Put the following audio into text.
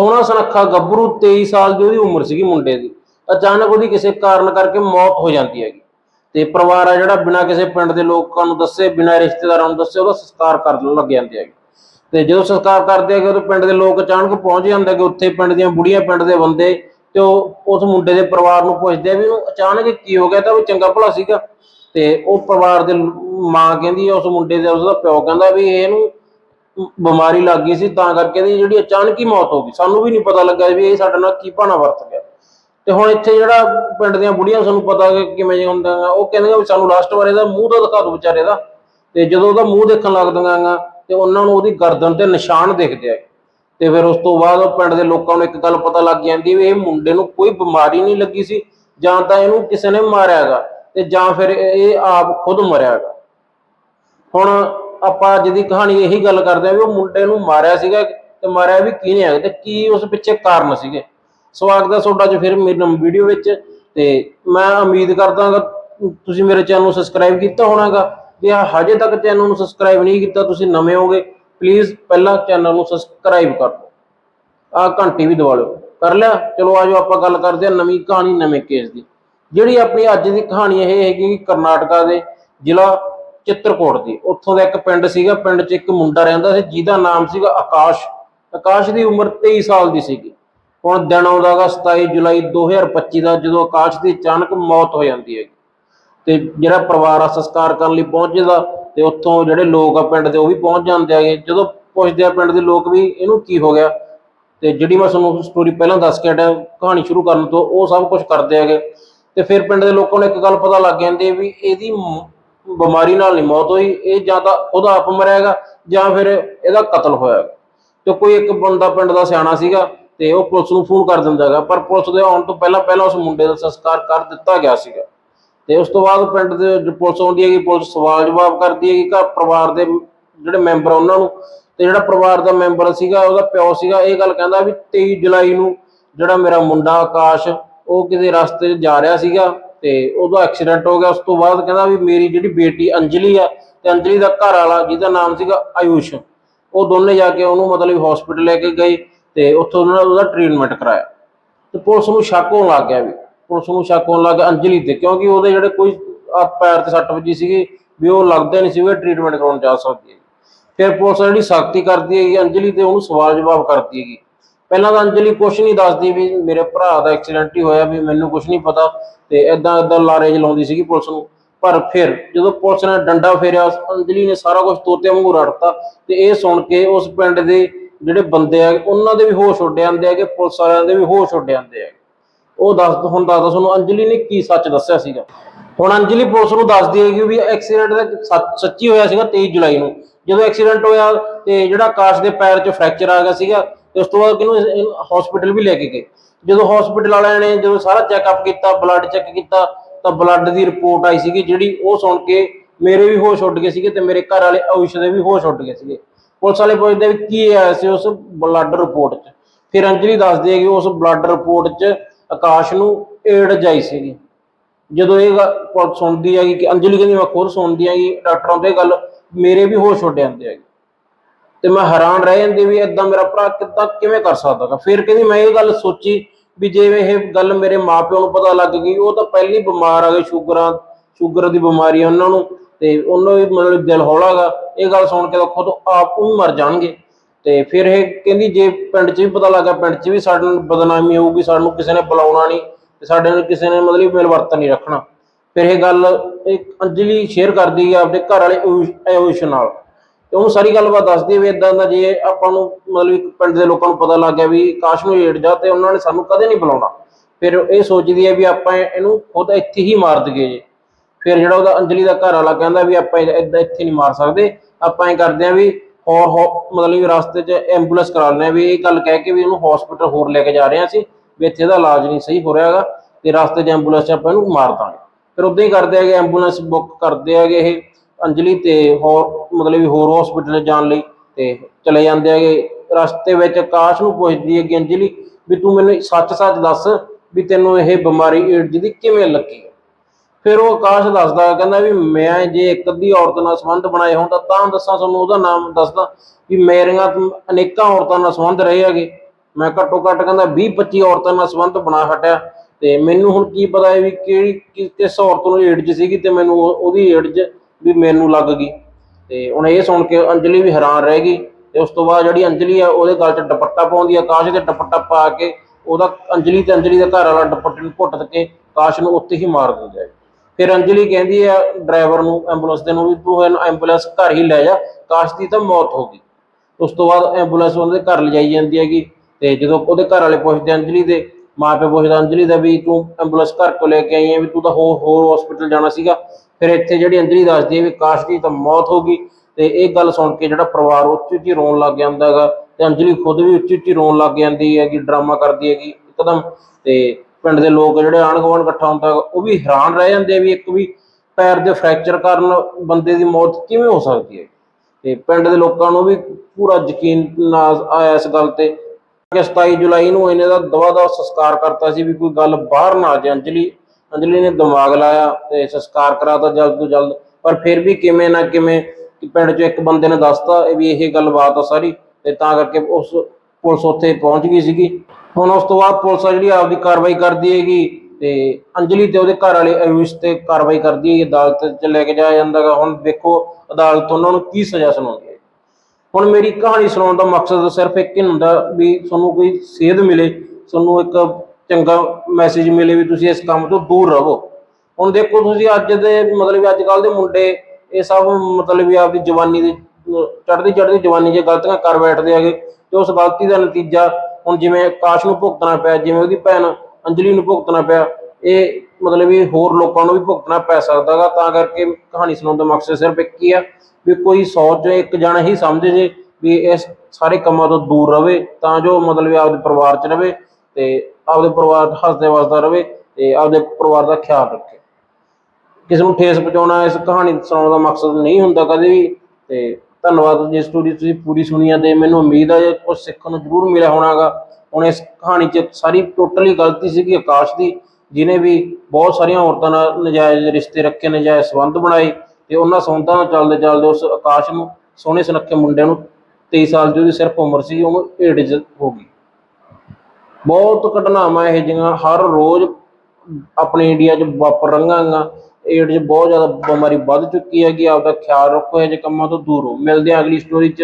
ਸੋਹਣਾ ਸੁਨੱਖਾ ਗੱਭਰੂ 23 ਸਾਲ ਦੀ ਉਹਦੀ ਉਮਰ ਸੀਗੀ ਮੁੰਡੇ ਦੀ। ਅਚਾਨਕ ਉਹਦੀ ਕਿਸੇ ਕਾਰਨ ਕਰਕੇ ਮੌਤ ਹੋ ਜਾਂਦੀ ਹੈਗੀ। ਤੇ ਪਰਿਵਾਰ ਆ ਜਿਹੜਾ ਬਿਨਾਂ ਕਿਸੇ ਪਿੰਡ ਦੇ ਲੋਕਾਂ ਨੂੰ ਦੱਸੇ, ਬਿਨਾਂ ਰਿਸ਼ਤੇਦਾਰਾਂ ਨੂੰ ਦੱਸੇ, ਉਹਦਾ ਸੰਸਕਾਰ ਕਰਨ ਲੱਗ ਜਾਂਦੇ ਹੈਗੇ। ਤੇ ਜਦੋਂ ਸੰਸਕਾਰ ਕਰਦੇ ਹੈਗੇ, ਉਦੋਂ ਪਿੰਡ ਦੇ ਲੋਕ ਅਚਾਨਕ ਪਹੁੰਚ ਜਾਂਦੇ ਹੈਗੇ। ਉੱਥੇ ਪਿੰਡ ਦੀਆਂ ਬੁੜੀਆਂ, ਪਿੰਡ ਦੇ ਬੰਦੇ ਤੇ ਉਹ ਉਸ ਮੁੰਡੇ ਦੇ ਪਰਿਵਾਰ ਨੂੰ ਪੁੱਛਦੇ ਆ ਵੀ ਉਹਨੂੰ ਅਚਾਨਕ ਕੀ ਹੋ ਗਿਆ? ਤਾਂ ਉਹ ਚੰਗਾ ਭਲਾ ਸੀਗਾ। ਤੇ ਉਹ ਪਰਿਵਾਰ ਦੇ ਮਾਂ ਕਹਿੰਦੀ ਉਸ ਮੁੰਡੇ ਦੇ ਉਸਦਾ ਪਿਓ ਕਹਿੰਦਾ ਵੀ ਇਹਨੂੰ ਬਿਮਾਰੀ ਲੱਗ ਗਈ ਸੀ, ਤਾਂ ਕਰਕੇ ਇਹਦੀ ਜਿਹੜੀ ਅਚਾਨਕ ਹੀ ਮੌਤ ਹੋ ਗਈ। ਸਾਨੂੰ ਵੀ ਨਹੀਂ ਪਤਾ ਲੱਗਾ ਵੀ ਇਹ ਸਾਡੇ ਨਾਲ ਕੀ ਭਾਣਾ ਵਰਤ ਗਿਆ। ਤੇ ਹੁਣ ਇੱਥੇ ਜਿਹੜਾ ਪਿੰਡ ਦੀਆਂ ਬੁੜੀਆਂ ਸਾਨੂੰ ਪਤਾ ਕਿ ਕਿਵੇਂ ਹੁੰਦਾ ਉਹ ਕਹਿੰਦੀਆਂ ਵੀ ਸਾਨੂੰ ਲਾਸਟ ਵਾਰ ਇਹਦਾ ਮੂੰਹ ਤਾਂ ਦਿਖਾ ਦਿਓ ਵਿਚਾਰੇ ਦਾ। ਤੇ ਜਦੋਂ ਉਹਦਾ ਮੂੰਹ ਦੇਖਣ ਲੱਗਦੀਆਂ ਗਾ, ਤੇ ਉਹਨਾਂ ਨੂੰ ਉਹਦੀ ਗਰਦਨ ਤੇ ਨਿਸ਼ਾਨ ਦਿਖਦੇ ਆ। ਤੇ ਫਿਰ ਉਸ ਤੋਂ ਬਾਅਦ ਪਿੰਡ ਦੇ ਲੋਕਾਂ ਨੂੰ ਇੱਕ ਗੱਲ ਪਤਾ ਲੱਗ ਜਾਂਦੀ ਵੀ ਇਹ ਮੁੰਡੇ ਨੂੰ ਕੋਈ ਬਿਮਾਰੀ ਨਹੀਂ ਲੱਗੀ ਸੀ, ਜਾਂ ਤਾਂ ਇਹਨੂੰ ਕਿਸੇ ਨੇ ਮਾਰਿਆ ਹੈਗਾ ਤੇ ਜਾਂ ਫਿਰ ਇਹ ਆਪ ਖੁਦ ਮਰਿਆ ਹੈਗਾ ਹੁਣ ਆਪਾਂ ਅੱਜ ਦੀ ਕਹਾਣੀ ਇਹੀ ਗੱਲ ਕਰਦੇ ਆ ਵੀ ਉਹ ਮੁੰਡੇ ਨੂੰ ਮਾਰਿਆ ਸੀਗਾ ਤੇ ਮਾਰਿਆ ਵੀ ਕਿਹਨੇ ਹੈ ਤੇ ਕੀ ਉਸ ਪਿੱਛੇ ਕਾਰਨ ਸੀਗੇ। ਸਵਾਗਤ ਹੈ ਤੁਹਾਡਾ ਜੀ ਫਿਰ ਮੇਰੀ ਨਵੀਂ ਵੀਡੀਓ ਵਿੱਚ ਤੇ ਮੈਂ ਉਮੀਦ ਕਰਦਾ ਹਾਂ ਤੁਸੀਂ ਮੇਰੇ ਚੈਨਲ ਨੂੰ ਸਬਸਕ੍ਰਾਈਬ ਕੀਤਾ ਹੋਣਾਗਾ ਜੇ ਹਜੇ ਤੱਕ ਚੈਨਲ ਨੂੰ ਸਬਸਕ੍ਰਾਈਬ ਨਹੀਂ ਕੀਤਾ, ਤੁਸੀਂ ਨਵੇਂ ਹੋਗੇ ਪਲੀਜ਼ ਪਹਿਲਾਂ ਚੈਨਲ ਨੂੰ ਸਬਸਕ੍ਰਾਈਬ ਕਰ ਲਓ ਆ ਘੰਟੀ ਵੀ ਦਬਾ ਲਿਓ। ਕਰ ਲਿਆ? ਚਲੋ ਆਜੋ ਆਪਾਂ ਗੱਲ ਕਰਦੇ ਹਾਂ ਨਵੀਂ ਕਹਾਣੀ ਨਵੇਂ ਕੇਸ ਦੀ। ਜਿਹੜੀ ਆਪਣੀ ਅੱਜ ਦੀ ਕਹਾਣੀ ਇਹ ਹੈਗੀ ਕਰਨਾਟਕਾ ਦੇ ਜ਼ਿਲ੍ਹਾ ਚਿੱਤਰਕੋਟ ਦੀ। ਉੱਥੋਂ ਦਾ ਇੱਕ ਪਿੰਡ ਸੀਗਾ, ਪਿੰਡ 'ਚ ਇੱਕ ਮੁੰਡਾ ਰਹਿੰਦਾ ਸੀ, ਜਿਹਦਾ ਨਾਮ ਸੀਗਾ ਆਕਾਸ਼। ਆਕਾਸ਼ ਦੀ ਉਮਰ 23 ਸਾਲ ਦੀ ਸੀਗੀ। ਹੁਣ ਦਿਨ ਆਉਂਦਾ 27 ਜੁਲਾਈ 2025 ਦਾ, ਜਦੋਂ ਆਕਾਸ਼ ਦੀ ਅਚਾਨਕ ਮੌਤ ਹੋ ਜਾਂਦੀ ਹੈਗੀ। ਤੇ ਜਿਹੜਾ ਪਰਿਵਾਰ ਆ, ਸੰਸਕਾਰ ਕਰਨ ਲਈ ਪਹੁੰਚਦਾ ਤੇ ਉੱਥੋਂ ਜਿਹੜੇ ਲੋਕ ਆ ਪਿੰਡ ਦੇ, ਉਹ ਵੀ ਪਹੁੰਚ ਜਾਂਦੇ ਹੈਗੇ। ਜਦੋਂ ਪੁੱਛਦੇ ਆ ਪਿੰਡ ਦੇ ਲੋਕ ਵੀ, ਇਹਨੂੰ ਕੀ ਹੋ ਗਿਆ? ਤੇ ਜਿਹੜੀ ਮੈਂ ਤੁਹਾਨੂੰ ਸਟੋਰੀ ਪਹਿਲਾਂ ਦੱਸ ਕੇ ਹਟਿਆ, ਕਹਾਣੀ ਸ਼ੁਰੂ ਕਰਨ ਤੋਂ, ਉਹ ਸਭ ਕੁਝ ਕਰਦੇ ਹੈਗੇ। ਤੇ ਫਿਰ ਪਿੰਡ ਦੇ ਲੋਕਾਂ ਨੂੰ ਇੱਕ ਗੱਲ ਪਤਾ ਲੱਗ ਜਾਂਦੀ ਵੀ ਇਹਦੀ ਬਿਮਾਰੀ ਨਾਲ ਨਹੀਂ ਮੌਤ ਹੋਈ, ਇਹ ਜਾਂ ਤਾਂ ਉਹਦਾ ਆਪ ਮਰਿਆ ਹੈਗਾ ਜਾਂ ਫਿਰ ਇਹਦਾ ਕਤਲ ਹੋਇਆ ਹੈਗਾ। ਤੇ ਕੋਈ ਇੱਕ ਬੰਦਾ ਪਿੰਡ ਦਾ ਸਿਆਣਾ ਸੀਗਾ ਤੇ ਉਹ ਪੁਲਿਸ ਨੂੰ ਫੋਨ ਕਰ ਦਿੰਦਾ ਪਰ ਪੁਲਿਸ ਦੇ ਆਉਣ ਤੋਂ ਪਹਿਲਾਂ ਪਹਿਲਾਂ ਉਸ ਮੁੰਡੇ ਦਾ ਸੰਸਕਾਰ ਕਰ ਦਿੱਤਾ ਗਿਆ ਸੀਗਾ। ਤੇ ਉਸ ਤੋਂ ਬਾਅਦ ਪਿੰਡ ਦੇ ਪੁਲਿਸ ਆਉਂਦੀ ਹੈਗੀ, ਪੁਲਿਸ ਸਵਾਲ ਜਵਾਬ ਕਰਦੀ ਹੈਗੀ ਘਰ ਪਰਿਵਾਰ ਦੇ ਜਿਹੜੇ ਮੈਂਬਰ ਉਹਨਾਂ ਨੂੰ। ਤੇ ਜਿਹੜਾ ਪਰਿਵਾਰ ਦਾ ਮੈਂਬਰ ਸੀਗਾ, ਉਹਦਾ ਪਿਓ ਸੀਗਾ, ਇਹ ਗੱਲ ਕਹਿੰਦਾ ਵੀ 23 ਜੁਲਾਈ ਨੂੰ ਜਿਹੜਾ ਮੇਰਾ ਮੁੰਡਾ ਆਕਾਸ਼, ਉਹ ਕਿਸੇ ਰਸਤੇ 'ਚ ਜਾ ਰਿਹਾ ਸੀਗਾ। ਤੇ ਉਹਦਾ ਐਕਸੀਡੈਂਟ ਹੋ ਗਿਆ, ਉਸ ਤੋਂ ਬਾਅਦ ਕਹਿੰਦਾ ਵੀ ਮੇਰੀ ਜਿਹੜੀ ਬੇਟੀ ਅੰਜਲੀ ਆ ਤੇ ਅੰਜਲੀ ਦਾ ਘਰ ਵਾਲਾ ਜਿਹਦਾ ਨਾਮ ਸੀਗਾ ਆਯੂਸ਼, ਉਹ ਦੋਨੇ ਜਾ ਕੇ ਉਹਨੂੰ ਮਤਲਬ ਹਸਪੀਟਲ ਲੈ ਕੇ ਗਏ ਤੇ ਉੱਥੋਂ ਉਹਨਾਂ ਨੇ ਉਹਦਾ ਟ੍ਰੀਟਮੈਂਟ ਕਰਾਇਆ। ਤੇ ਪੁਲਿਸ ਨੂੰ ਸ਼ੱਕ ਹੋਣ ਲੱਗ ਗਿਆ ਵੀ, ਪੁਲਿਸ ਨੂੰ ਸ਼ੱਕ ਹੋਣ ਲੱਗ ਗਿਆ ਅੰਜਲੀ ਤੇ, ਕਿਉਂਕਿ ਉਹਦੇ ਜਿਹੜੇ ਕੋਈ, ਆ ਪੈਰ ਤੇ ਸੱਟ ਵੱਜੀ ਸੀਗੀ ਵੀ ਉਹ ਲੱਗਦਾ ਨਹੀਂ ਸੀ ਵੀ ਟ੍ਰੀਟਮੈਂਟ ਕਰਾਉਣ ਜਾ ਸਕਦੀ ਹੈ ਫਿਰ ਪੁਲਿਸ ਜਿਹੜੀ ਸਖਤੀ ਕਰਦੀ ਹੈਗੀ, ਅੰਜਲੀ ਤੇ ਉਹਨੂੰ ਸਵਾਲ ਜਵਾਬ ਕਰਦੀ ਹੈਗੀ। ਪਹਿਲਾਂ ਤਾਂ ਅੰਜਲੀ ਕੁਝ ਨਹੀਂ ਦੱਸਦੀ ਵੀ ਮੇਰੇ ਭਰਾ ਦਾ ਐਕਸੀਡੈਂਟ ਹੀ ਹੋਇਆ ਵੀ ਮੈਨੂੰ ਕੁਝ ਨਹੀਂ ਪਤਾ ਤੇ ਐਦਾਂ ਐਦਾਂ ਲਾਰੇ ਜਲਾਉਂਦੀ ਸੀਗੀ ਪੁਲਿਸ ਨੂੰ। ਪਰ ਫਿਰ ਜਦੋਂ ਪੁਲਿਸ ਨੇ ਡੰਡਾ ਫੇਰਿਆ, ਅੰਜਲੀ ਨੇ ਸਾਰਾ ਕੁਝ ਤੋਤੇ ਵਾਂਗੂ ਰੜਤਾ ਤੇ ਇਹ ਸੁਣ ਕੇ ਉਸ ਪਿੰਡ ਦੇ ਜਿਹੜੇ ਬੰਦੇ ਆ, ਉਹਨਾਂ ਦੇ ਵੀ ਹੋਸ਼ ਉੱਡ ਜਾਂਦੇ ਆ ਕਿ ਪੁਲਿਸ ਵਾਲਿਆਂ ਦੇ ਵੀ ਹੋਸ਼ ਉੱਡ ਜਾਂਦੇ ਆ ਉਹ ਦੱਸ ਹੁਣ ਦੱਸਦਾ ਤੁਹਾਨੂੰ ਅੰਜਲੀ ਨੇ ਕੀ ਸੱਚ ਦੱਸਿਆ ਸੀਗਾ। ਹੁਣ ਅੰਜਲੀ ਪੁਲਿਸ ਨੂੰ ਦੱਸਦੀ ਹੈਗੀ ਵੀ ਐਕਸੀਡੈਂਟ ਦਾ ਸੱਚੀ ਹੋਇਆ ਸੀਗਾ 23 ਜੁਲਾਈ ਨੂੰ। ਜਦੋਂ ਐਕਸੀਡੈਂਟ ਹੋਇਆ ਤੇ ਜਿਹੜਾ ਆਕਾਸ਼ ਦੇ ਪੈਰ 'ਚ ਫ੍ਰੈਕਚਰ ਆ ਗਿਆ ਸੀਗਾ ਤੇ ਉਸ ਤੋਂ ਬਾਅਦ ਕਿਹਨੂੰ ਹਸਪੀਟਲ ਵੀ ਲੈ ਕੇ ਗਏ। ਜਦੋਂ ਹਸਪੀਟਲ ਵਾਲਿਆਂ ਨੇ ਜਦੋਂ ਸਾਰਾ ਚੈੱਕਅਪ ਕੀਤਾ ਬਲੱਡ ਚੈੱਕ ਕੀਤਾ, ਤਾਂ ਬਲੱਡ ਦੀ ਰਿਪੋਰਟ ਆਈ ਸੀਗੀ ਜਿਹੜੀ ਉਹ ਸੁਣ ਕੇ ਮੇਰੇ ਵੀ ਹੋਸ਼ ਉੱਡ ਗਏ ਸੀਗੇ ਤੇ ਮੇਰੇ ਘਰ ਵਾਲੇ ਆਯੁਸ਼ ਦੇ ਵੀ ਹੋਸ਼ ਉੱਡ ਗਏ ਸੀਗੇ। ਪੁਲਿਸ ਵਾਲੇ ਪੁੱਛਦੇ ਵੀ ਕੀ ਆਇਆ ਸੀ ਉਸ ਬਲੱਡ ਰਿਪੋਰਟ 'ਚ? ਫਿਰ ਅੰਜਲੀ ਦੱਸਦੀ ਹੈ ਕਿ ਉਸ ਬਲੱਡ ਰਿਪੋਰਟ 'ਚ ਆਕਾਸ਼ ਨੂੰ ਏਡਜ਼ ਆਈ ਸੀਗੀ। ਜਦੋਂ ਇਹ ਗੱਲ ਸੁਣਦੀ ਹੈਗੀ ਕਿ ਅੰਜਲੀ ਕਹਿੰਦੀ ਮੈਂ ਖੁਦ ਸੁਣਦੀ ਹੈਗੀ, ਡਾਕਟਰਾਂ ਤੋਂ ਇਹ ਗੱਲ, ਮੇਰੇ ਵੀ ਹੋਸ਼ ਉੱਡ ਜਾਂਦੇ ਹੈਗੇ। ਤੇ ਮੈਂ ਹੈਰਾਨ ਰਹਿ ਜਾਂਦੀ ਵੀ ਇਦਾਂ ਮੇਰਾ ਭਰਾ ਕਿੱਦਾਂ ਕਿਵੇਂ ਕਰ ਸਕਦਾ ਗਾ? ਫਿਰ ਕਹਿੰਦੀ ਮੈਂ ਇਹ ਗੱਲ ਸੋਚੀ ਵੀ ਜੇ ਇਹ ਗੱਲ ਮੇਰੇ ਮਾਪਿਆਂ ਨੂੰ ਪਤਾ ਲੱਗ ਗਈ, ਉਹ ਤਾਂ ਪਹਿਲੀ ਬਿਮਾਰ ਆ ਗਏ ਸ਼ੂਗਰਾਂ, ਸ਼ੂਗਰ ਦੀ ਬਿਮਾਰੀ ਆ ਉਹਨਾਂ ਨੂੰ ਤੇ ਉਹਨਾਂ ਵੀ ਮਤਲਬ ਦਿਲ ਹੌਲਾ ਇਹ ਗੱਲ ਸੁਣ ਕੇ ਤਾਂ ਖੁਦ ਆਪ ਵੀ ਮਰ ਜਾਣਗੇ। ਤੇ ਫਿਰ ਇਹ ਕਹਿੰਦੀ ਜੇ ਪਿੰਡ 'ਚ ਵੀ ਪਤਾ ਲੱਗਾ ਪਿੰਡ 'ਚ ਵੀ ਸਾਡੇ ਨੂੰ ਬਦਨਾਮੀ ਹੋਊਗੀ, ਸਾਨੂੰ ਕਿਸੇ ਨੇ ਬੁਲਾਉਣਾ ਨਹੀਂ ਤੇ ਸਾਡੇ ਨਾਲ ਕਿਸੇ ਨੇ ਮਤਲਬ ਮਿਲਵਰਤਨ ਨਹੀਂ ਰੱਖਣਾ। ਫਿਰ ਇਹ ਗੱਲ ਇੱਕ ਅੰਜਲੀ ਸ਼ੇਅਰ ਕਰਦੀ ਹੈ ਆਪਣੇ ਘਰ ਵਾਲੇ ਆਯੂਸ਼ ਨਾਲ। ਤੇ ਉਹਨੂੰ ਸਾਰੀ ਗੱਲਬਾਤ ਦੱਸਦੀ ਹੈ ਵੀ ਇਦਾਂ ਦਾ ਜੇ ਆਪਾਂ ਨੂੰ ਮਤਲਬ ਪਿੰਡ ਦੇ ਲੋਕਾਂ ਨੂੰ ਪਤਾ ਲੱਗ ਗਿਆ ਵੀ ਕਾਸ਼ ਨੂੰ ਏਡ ਜਾ ਤੇ ਉਹਨਾਂ ਨੇ ਸਾਨੂੰ ਕਦੇ ਨਹੀਂ ਬੁਲਾਉਣਾ। ਫਿਰ ਇਹ ਸੋਚਦੀ ਹੈ ਵੀ ਆਪਾਂ ਇਹਨੂੰ ਖੁਦ ਇੱਥੇ ਹੀ ਮਾਰ ਦਈਏ ਜੀ। ਫਿਰ ਜਿਹੜਾ ਉਹਦਾ ਅੰਜਲੀ ਦਾ ਘਰ ਵਾਲਾ ਕਹਿੰਦਾ ਵੀ ਆਪਾਂ ਇਦਾਂ ਇੱਥੇ ਨਹੀਂ ਮਾਰ ਸਕਦੇ, ਆਪਾਂ ਇਹ ਕਰਦੇ ਆ ਵੀ ਹੋਰ ਹੋ- ਮਤਲਬ ਵੀ ਰਸਤੇ 'ਚ ਐਂਬੂਲੈਂਸ ਕਰਾ ਲੈਂਦੇ ਆ ਵੀ ਇਹ ਗੱਲ ਕਹਿ ਕੇ ਵੀ ਇਹਨੂੰ ਹਸਪੀਟਲ ਹੋਰ ਲੈ ਕੇ ਜਾ ਰਹੇ ਆ ਸੀ ਵੀ ਇੱਥੇ ਦਾ ਇਲਾਜ ਨਹੀਂ ਸਹੀ ਹੋ ਰਿਹਾ ਹੈਗਾ ਤੇ ਰਸਤੇ 'ਚ ਐਂਬੂਲੈਂਸ 'ਚ ਆਪਾਂ ਇਹਨੂੰ ਮਾਰ ਦਾਂਗੇ। ਫਿਰ ਉਦਾਂ ਹੀ ਕਰਦੇ ਹੈਗੇ ਐਂਬੂਲੈਂਸ ਬੁੱਕ ਕਰਦੇ ਹੈਗੇ ਇਹ। ਅੰਜਲੀ ਤੇ ਹੋਰ, ਮਤਲਬ ਵੀ ਹੋਰ ਹਸਪੀਟਲ ਜਾਣ ਲਈ ਤੇ ਚਲੇ ਜਾਂਦੇ ਹੈਗੇ। ਰਸਤੇ ਵਿੱਚ ਆਕਾਸ਼ ਨੂੰ ਪੁੱਛਦੀ ਹੈਗੀ ਅੰਜਲੀ ਵੀ ਤੂੰ ਮੈਨੂੰ ਸੱਚ-ਸੱਚ ਦੱਸ ਵੀ ਤੈਨੂੰ ਇਹ ਬਿਮਾਰੀ ਏਡਜ਼ ਦੀ ਕਿਵੇਂ ਲੱਗੀ? ਫਿਰ ਉਹ ਆਕਾਸ਼ ਦੱਸਦਾ, ਕਹਿੰਦਾ ਵੀ ਮੈਂ ਜੇ ਇੱਕ ਅੱਧੀ ਔਰਤ ਨਾਲ ਸੰਬੰਧ ਬਣਾਏ ਹੋਣ ਤਾਂ ਤਾਂ ਦੱਸਾਂ ਤੁਹਾਨੂੰ ਉਹਦਾ ਨਾਮ ਦੱਸਦਾ ਵੀ ਮੇਰੀਆਂ ਅਨੇਕਾਂ ਔਰਤਾਂ ਨਾਲ ਸੰਬੰਧ ਰਹੇ ਹੈਗੇ। ਮੈਂ ਘੱਟੋ ਘੱਟ ਕਹਿੰਦਾ 20 25 ਔਰਤਾਂ ਨਾਲ ਸੰਬੰਧ ਬਣਾ ਹਟਿਆ ਤੇ ਮੈਨੂੰ ਹੁਣ ਕੀ ਪਤਾ ਹੈ ਵੀ ਕਿਹੜੀ ਕਿਸ ਔਰਤ ਨੂੰ ਏਡਜ ਸੀਗੀ ਤੇ ਮੈਨੂੰ ਉਹ- ਉਹਦੀ ਏਡਜ ਵੀ ਮੈਨੂੰ ਲੱਗ ਗਈ। ਤੇ ਹੁਣ ਇਹ ਸੁਣ ਕੇ ਅੰਜਲੀ ਵੀ ਹੈਰਾਨ ਰਹਿ ਗਈ ਤੇ ਉਸ ਤੋਂ ਬਾਅਦ ਜਿਹੜੀ ਅੰਜਲੀ ਆ, ਉਹਦੇ ਗਲ 'ਚ ਦੁਪੱਟਾ ਪਾਉਂਦੀ ਆ ਆਕਾਸ਼ ਦੇ ਦੁਪੱਟਾ ਪਾ ਕੇ ਉਹਦਾ ਅੰਜਲੀ ਤੇ ਅੰਜਲੀ ਦੇ ਘਰ ਵਾਲਾ ਦੁਪੱਟੇ ਨੂੰ ਘੁੱਟ ਕੇ ਆਕਾਸ਼ ਨੂੰ ਉੱਤੇ ਹੀ ਮਾਰ ਦਿੰਦਾ ਹੈ ਫਿਰ ਅੰਜਲੀ ਕਹਿੰਦੀ ਆ ਡਰਾਈਵਰ ਨੂੰ, ਐਂਬੂਲੈਂਸ ਦੇ ਨੂੰ ਵੀ ਤੂੰ ਇਹਨੂੰ ਐਂਬੂਲੈਂਸ ਘਰ ਹੀ ਲੈ ਜਾ, ਕਾਸ਼ ਦੀ ਤਾਂ ਮੌਤ ਹੋ ਗਈ। ਉਸ ਤੋਂ ਬਾਅਦ ਐਂਬੂਲੈਂਸ ਉਹਦੇ ਘਰ ਲਿਜਾਈ ਜਾਂਦੀ ਹੈਗੀ। ਤੇ ਜਦੋਂ ਉਹਦੇ ਘਰ ਵਾਲੇ ਪੁੱਛਦੇ ਅੰਜਲੀ ਦੇ, ਮਾਂ ਪਿਓ ਪੁੱਛਦਾ ਅੰਜਲੀ ਦਾ ਵੀ ਤੂੰ ਐਂਬੂਲੈਂਸ ਘਰ ਕੋ ਲੈ ਕੇ ਆਈ ਹੈ ਵੀ ਤੂੰ ਤਾਂ ਹੋਰ ਹੋਰ ਹਸਪੀਟਲ ਜਾਣਾ ਸੀਗਾ। ਫਿਰ ਇੱਥੇ ਜਿਹੜੀ ਅੰਜਲੀ ਦੱਸਦੀ ਹੈ ਵੀ ਕਾਸ਼ ਦੀ ਤਾਂ ਮੌਤ ਹੋ ਗਈ ਤੇ ਇਹ ਗੱਲ ਸੁਣ ਕੇ ਜਿਹੜਾ ਪਰਿਵਾਰ ਉੱਚੀ ਉੱਚੀ ਰੋਣ ਲੱਗ ਜਾਂਦਾ ਹੈਗਾ ਤੇ ਅੰਜਲੀ ਖੁਦ ਵੀ ਉੱਚੀ ਉੱਚੀ ਰੋਣ ਲੱਗ ਜਾਂਦੀ ਹੈ ਕਿ ਡਰਾਮਾ ਕਰਦੀ ਹੈਗੀ ਇੱਕਦਮ ਤੇ ਪਿੰਡ ਦੇ ਲੋਕ ਜਿਹੜੇ ਆਣ ਗੁਆਂਢ ਇਕੱਠਾ ਹੁੰਦਾ ਹੈਗਾ, ਉਹ ਵੀ ਹੈਰਾਨ ਰਹਿ ਜਾਂਦੇ ਆ ਵੀ ਇੱਕ ਵੀ ਪੈਰ ਦੇ ਫ੍ਰੈਕਚਰ ਕਾਰਨ ਬੰਦੇ ਦੀ ਮੌਤ ਕਿਵੇਂ ਹੋ ਸਕਦੀ ਹੈ। ਤੇ ਪਿੰਡ ਦੇ ਲੋਕਾਂ ਨੂੰ ਵੀ ਪੂਰਾ ਯਕੀਨ ਨਾ ਆਇਆ ਇਸ ਗੱਲ ਤੇ ਕਿ 27 ਜੁਲਾਈ ਨੂੰ ਇਹਨੇ ਦਾ ਦਵਾ ਦਾ ਸੰਸਕਾਰ ਕਰਤਾ ਸੀ ਵੀ ਕੋਈ ਗੱਲ ਬਾਹਰ ਨਾ ਆ ਜਾਏ ਅੰਜਲੀ। ਅੰਜਲੀ ਨੇ ਦਿਮਾਗ ਲਾਇਆ ਤੇ ਸੰਸਕਾਰ ਕਰਾਤਾ ਜਲਦ ਤੋਂ ਜਲਦ। ਪਰ ਫਿਰ ਵੀ ਕਿਵੇਂ ਨਾ ਕਿਵੇਂ ਪਿੰਡ 'ਚ ਇੱਕ ਬੰਦੇ ਨੇ ਦੱਸਤਾ, ਇਹ ਵੀ ਇਹ ਗੱਲਬਾਤ ਆ ਸਾਰੀ, ਤੇ ਤਾਂ ਕਰਕੇ ਉਸ ਪੁਲਿਸ ਉੱਥੇ ਪਹੁੰਚ ਗਈ ਸੀਗੀ। ਹੁਣ ਉਸ ਤੋਂ ਬਾਅਦ ਪੁਲਿਸ ਆ ਜਿਹੜੀ ਆਪਦੀ ਕਾਰਵਾਈ ਕਰਦੀ ਹੈਗੀ, ਤੇ ਅੰਜਲੀ ਤੇ ਉਹਦੇ ਘਰ ਵਾਲੇ ਆਯੂਸ਼ ਤੇ ਕਾਰਵਾਈ ਕਰਦੀ ਹੈ ਅਦਾਲਤ 'ਚ ਲੈ ਕੇ ਜਾਇਆ ਜਾਂਦਾ ਗਾ ਹੁਣ ਦੇਖੋ ਅਦਾਲਤ ਉਹਨਾਂ ਨੂੰ ਕੀ ਸਜ਼ਾ ਸੁਣਾਉਂਦੀ ਹੈ। ਹੁਣ ਮੇਰੀ ਕਹਾਣੀ ਸੁਣਾਉਣ ਦਾ ਮਕਸਦ ਸਿਰਫ ਇੱਕ ਹੀ ਹੁੰਦਾ ਵੀ ਤੁਹਾਨੂੰ ਕੋਈ ਸੇਧ ਮਿਲੇ, ਤੁਹਾਨੂੰ ਇੱਕ ਚੰਗਾ ਮੈਸੇਜ ਮਿਲੇ ਵੀ ਤੁਸੀਂ ਇਸ ਕੰਮ ਤੋਂ ਦੂਰ ਰਹੋ। ਹੁਣ ਦੇਖੋ ਤੁਸੀਂ ਅੱਜ ਦੇ ਮਤਲਬ ਅੱਜ ਕੱਲ ਦੇ ਮੁੰਡੇ, ਇਹ ਸਭ ਮਤਲਬ ਵੀ ਆਪਦੀ ਜਵਾਨੀ ਦੇ, ਚੜ੍ਹਦੀ ਚੜ੍ਹਦੀ ਜਵਾਨੀ 'ਚ ਗਲਤੀਆਂ ਕਰ ਬੈਠਦੇ ਹੈਗੇ ਤੇ ਉਸ ਗਲਤੀ ਦਾ ਨਤੀਜਾ ਹੁਣ ਜਿਵੇਂ ਆਕਾਸ਼ ਨੂੰ ਭੁਗਤਣਾ ਪਿਆ, ਜਿਵੇਂ ਉਹਦੀ ਭੈਣ ਅੰਜਲੀ ਨੂੰ ਭੁਗਤਣਾ ਪਿਆ, ਇਹ ਮਤਲਬ ਵੀ ਹੋਰ ਲੋਕਾਂ ਨੂੰ ਵੀ ਭੁਗਤਣਾ ਪੈ ਸਕਦਾ ਗਾ ਤਾਂ ਕਰਕੇ ਕਹਾਣੀ ਸੁਣਾਉਣ ਦਾ ਮਕਸਦ ਸਿਰਫ ਇੱਕ ਹੀ ਆ ਵੀ ਕੋਈ ਸੌ ਚੋਂ ਇੱਕ ਜਣਾ ਹੀ ਸਮਝੇ ਜੇ ਵੀ ਇਸ ਸਾਰੇ ਕੰਮਾਂ ਤੋਂ ਦੂਰ ਰਵੇ ਤਾਂ ਜੋ ਮਤਲਬ ਵੀ ਆਪਦੇ ਪਰਿਵਾਰ 'ਚ ਰਵੇ ਤੇ ਆਪਦੇ ਪਰਿਵਾਰ 'ਚ ਹੱਸਦੇ ਵਸਦਾ ਰਵੇ ਤੇ ਆਪਦੇ ਪਰਿਵਾਰ ਦਾ ਖਿਆਲ ਰੱਖੇ। ਕਿਸੇ ਨੂੰ ਠੇਸ ਪਹੁੰਚਾਉਣਾ, ਇਸ ਕਹਾਣੀ ਸੁਣਾਉਣ ਦਾ ਮਕਸਦ ਨਹੀਂ ਹੁੰਦਾ ਕਦੇ ਵੀ ਤੇ ਧੰਨਵਾਦ ਜੀ ਸਟੋਰੀ ਤੁਸੀਂ ਪੂਰੀ ਸੁਣੀ ਆ ਤੇ ਮੈਨੂੰ ਉਮੀਦ ਹੈ ਕੁਝ ਸਿੱਖਣ ਨੂੰ ਜ਼ਰੂਰ ਮਿਲਿਆ ਹੋਣਾਗਾ। ਹੁਣ ਇਸ ਕਹਾਣੀ 'ਚ ਸਾਰੀ ਟੋਟਲੀ ਗਲਤੀ ਸੀਗੀ ਆਕਾਸ਼ ਦੀ ਜਿਨੇ ਵੀ ਬਹੁਤ ਸਾਰੀਆਂ ਔਰਤਾਂ ਨਾਲ ਨਜਾਇਜ਼ ਰਿਸ਼ਤੇ ਰੱਖੇ, ਨਜਾਇਜ਼ ਸੰਬੰਧ ਬਣਾਏ ਤੇ ਉਹਨਾਂ ਸੰਬੰਧਾਂ ਨਾਲ ਚੱਲਦੇ ਚੱਲਦੇ ਉਸ ਆਕਾਸ਼ ਨੂੰ ਸੋਹਣੇ ਸੁਨੱਖੇ ਮੁੰਡਿਆਂ ਨੂੰ 23 ਸਾਲ ਦੀ ਉਹਦੀ ਸਿਰਫ ਉਮਰ ਸੀ, ਉਹ ਏਡਜ਼ ਹੋ ਗਈ। ਬਹੁਤ ਘਟਨਾਵਾਂ ਇਹ ਜਿਹੀਆਂ ਹਰ ਰੋਜ਼ ਆਪਣੇ ਇੰਡੀਆ 'ਚ ਵਾਪਰ ਰਹੀਆਂ ਹੈਗੀਆਂ ਚ ਬਹੁਤ ਜ਼ਿਆਦਾ ਬਿਮਾਰੀ ਵੱਧ ਚੁੱਕੀ ਹੈਗੀ, ਆਪਦਾ ਖਿਆਲ ਰੱਖੋ, ਇਹ ਜਿਹੇ ਕੰਮਾਂ ਤੋਂ ਦੂਰ ਹੋ ਮਿਲਦੇ ਆ ਅਗਲੀ ਸਟੋਰੀ 'ਚ।